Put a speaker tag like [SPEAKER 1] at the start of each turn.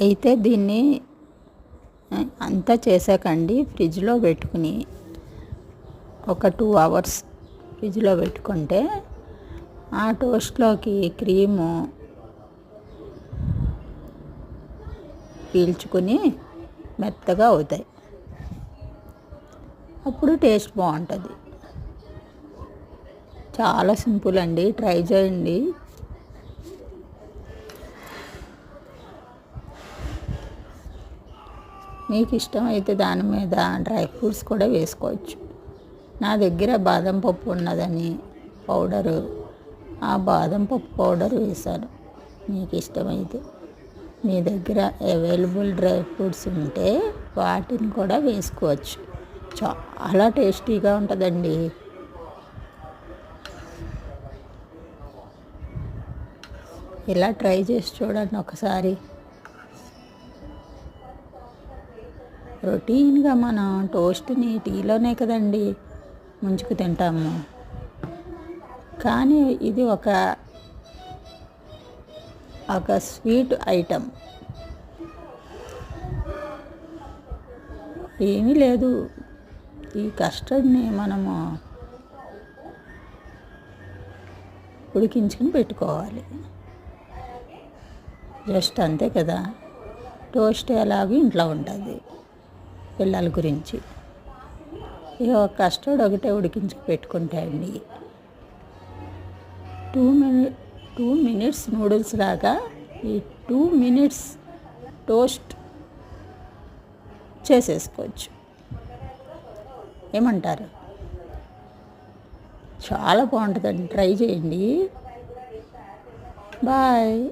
[SPEAKER 1] అయితే దీన్ని అంతా చేసాకండి ఫ్రిడ్జ్లో పెట్టుకుని ఒక టూ అవర్స్ ఫ్రిడ్జ్లో పెట్టుకుంటే ఆ టోస్ట్లోకి క్రీము పీల్చుకుని మెత్తగా అవుతాయి. అప్పుడు టేస్ట్ బాగుంటుంది. చాలా సింపుల్ అండి. ట్రై చేయండి. మీకు ఇష్టమైతే దాని మీద డ్రై ఫ్రూట్స్ కూడా వేసుకోవచ్చు. నా దగ్గర బాదం పప్పు ఉన్నదని పౌడరు ఆ బాదం పప్పు పౌడర్ వేశాను. మీకు ఇష్టమైతే మీ దగ్గర అవైలబుల్ డ్రై ఫ్రూట్స్ ఉంటే వాటిని కూడా వేసుకోవచ్చు. చాలా టేస్టీగా ఉంటుందండి. ఇలా ట్రై చేసి చూడండి ఒకసారి. రొటీన్గా మనం టోస్ట్ని టీలోనే కదండి ముంచుకు తింటాము. కానీ ఇది ఒక ఒక స్వీట్ ఐటమ్ ఏమీ లేదు. ఈ కస్టర్డ్ని మనము ఉడికించుకుని పెట్టుకోవాలి. జస్ట్ అంతే కదా. టోస్ట్ ఎలాగో ఇంట్లో ఉంటుంది. పిల్లల గురించి. ఇక కస్టర్డ్ ఒకటే ఉడికించి పెట్టుకుంటే అండి. Two minute two minutes noodles లాగా ఈ టూ మినిట్స్ టోస్ట్ చేసేసుకోవచ్చు. ఏమంటారు? చాలా బాగుంటుందండి. ట్రై చేయండి. బాయ్.